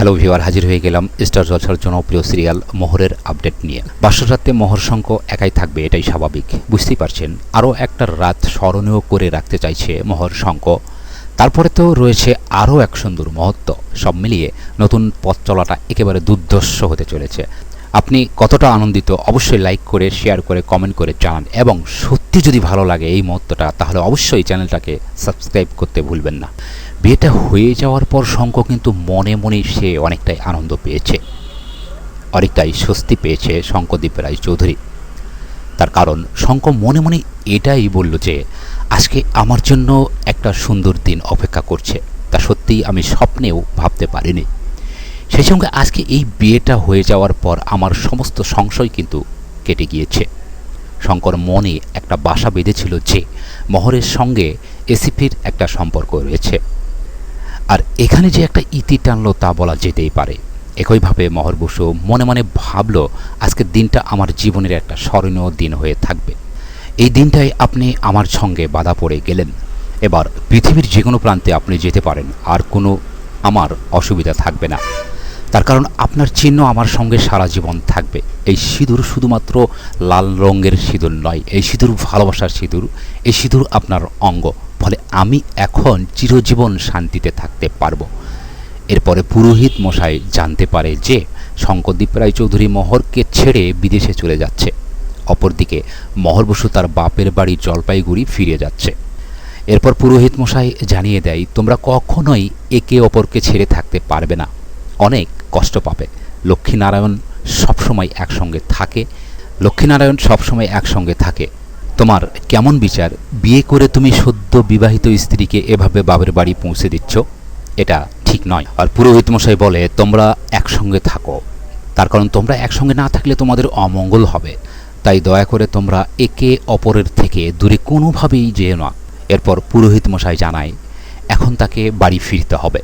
Hello ভিওয়ার হাজির হয়ে গেলাম স্টার জলসার জনপ্রিয় সিরিয়াল মোহরের আপডেট নিয়ে। বাসর রাতে মোহর শঙ্খ একাই থাকবে, এটাই স্বাভাবিক। বুঝতেই পারছেন, আরও একটা রাত স্মরণীয় করে রাখতে চাইছে মোহর শঙ্খ তারপরে তো রয়েছে আরও এক সুন্দর মহত্ব সব মিলিয়ে নতুন পথ চলাটা একেবারে দুর্ধর্ষ হতে চলেছে। আপনি কতটা আনন্দিত, অবশ্যই লাইক করে শেয়ার করে কমেন্ট করে জানান। এবং সত্যি যদি ভালো লাগে এই মুহূর্তটা, তাহলে অবশ্যই চ্যানেলটাকে সাবস্ক্রাইব করতে ভুলবেন না। বিয়েটা হয়ে যাওয়ার পর শঙ্খ কিন্তু মনে মনেই সে অনেকটাই আনন্দ পেয়েছে। অনেকটাই স্বস্তি পেয়েছে শঙ্করদীপ রায় চৌধুরী। তার কারণ শঙ্খ মনে মনে এটাই বলল যে, আজকে আমার জন্য একটা সুন্দর দিন অপেক্ষা করছে। তা সত্যিই আমি স্বপ্নেও ভাবতে পারিনি। সেই সঙ্গে আজকে এই বিয়েটা হয়ে যাওয়ার পর আমার সমস্ত সংশয় কিন্তু কেটে গিয়েছে। শঙ্কর মনে একটা বাসা বেঁধেছিল যে মহরের সঙ্গে এসিপির একটা সম্পর্ক রয়েছে। আর এখানে যে একটা ইতি টানলো তা বলা যেতেই পারে। একইভাবে মহর বসু মনে মনে ভাবলো, আজকের দিনটা আমার জীবনের একটা স্মরণীয় দিন হয়ে থাকবে। এই দিনটাই আপনি আমার সঙ্গে বাধা পড়ে গেলেন। এবার পৃথিবীর যে কোনো প্রান্তে আপনি যেতে পারেন, আর কোনো আমার অসুবিধা থাকবে না। তার কারণ আপনার চিহ্ন আমার সঙ্গে সারা জীবন থাকবে। এই সিঁদুর শুধুমাত্র লাল রঙের সিঁদুর নয়, এই সিঁদুর ভালোবাসার সিঁদুর, এই সিঁদুর আপনার অঙ্গ। ফলে আমি এখন চিরজীবন শান্তিতে থাকতে পারব। এরপরে পুরোহিত মশাই জানতে পারে যে শঙ্করদীপ রায়চৌধুরী মহরকে ছেড়ে বিদেশে চলে যাচ্ছে। অপরদিকে মহর বসু তার বাপের বাড়ি জলপাইগুড়ি ফিরে যাচ্ছে। এরপর পুরোহিত মশাই জানিয়ে দেয়, তোমরা কখনোই একে অপরকে ছেড়ে থাকতে পারবে না। অনেক কষ্ট পাবে। লক্ষ্মীনারায়ণ সবসময় একসঙ্গে থাকে। লক্ষ্মীনারায়ণ সবসময় একসঙ্গে থাকে। তোমার কেমন বিচার? বিয়ে করে তুমি সদ্য বিবাহিত স্ত্রীকে এভাবে বাবের বাড়ি পৌঁছে দিচ্ছ? এটা ঠিক নয়। আর পুরোহিত মশাই বলে, তোমরা একসঙ্গে থাকো। তার কারণ তোমরা একসঙ্গে না থাকলে তোমাদের অমঙ্গল হবে। তাই দয়া করে তোমরা একে অপরের থেকে দূরে কোনোভাবেই যেও না। এরপর পুরোহিত মশাই জানায়, এখন তাকে বাড়ি ফিরতে হবে।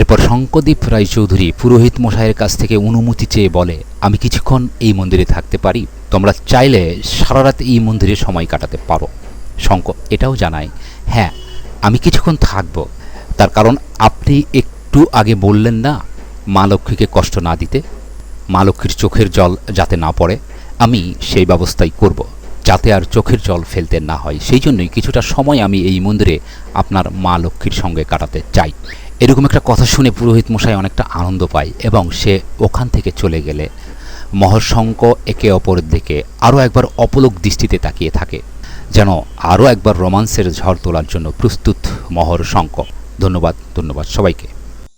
এরপর শঙ্করদীপ রায়চৌধুরী পুরোহিত মশাইয়ের কাছ থেকে অনুমতি চেয়ে বলে, আমি কিছুক্ষণ এই মন্দিরে থাকতে পারি। তোমরা চাইলে সারা রাত এই মন্দিরে সময় কাটাতে পারো। শঙ্ক এটাও জানায় হ্যাঁ আমি কিছুক্ষণ থাকব। তার কারণ আপনি একটু আগে বললেন না, মা লক্ষ্মীকে কষ্ট না দিতে। মা লক্ষ্মীর চোখের জল যাতে না পড়ে, আমি সেই ব্যবস্থাই করব। যাতে আর চোখের জল ফেলতে না হয়। সেই জন্যই কিছুটা সময় আমি এই মন্দিরে আপনার মা লক্ষ্মীর সঙ্গে কাটাতে চাই। এরকম একটা কথা শুনে পুরোহিত মশাই অনেকটা আনন্দ পায় এবং সে ওখান থেকে চলে গেলে মহর্ষঙ্ক একে অপরের দিকে আরও একবার অপলোক দৃষ্টিতে তাকিয়ে থাকে, যেন আরও একবার রোমান্সের ঝড় তোলার জন্য প্রস্তুত মহর শঙ্ক ধন্যবাদ ধন্যবাদ সবাইকে।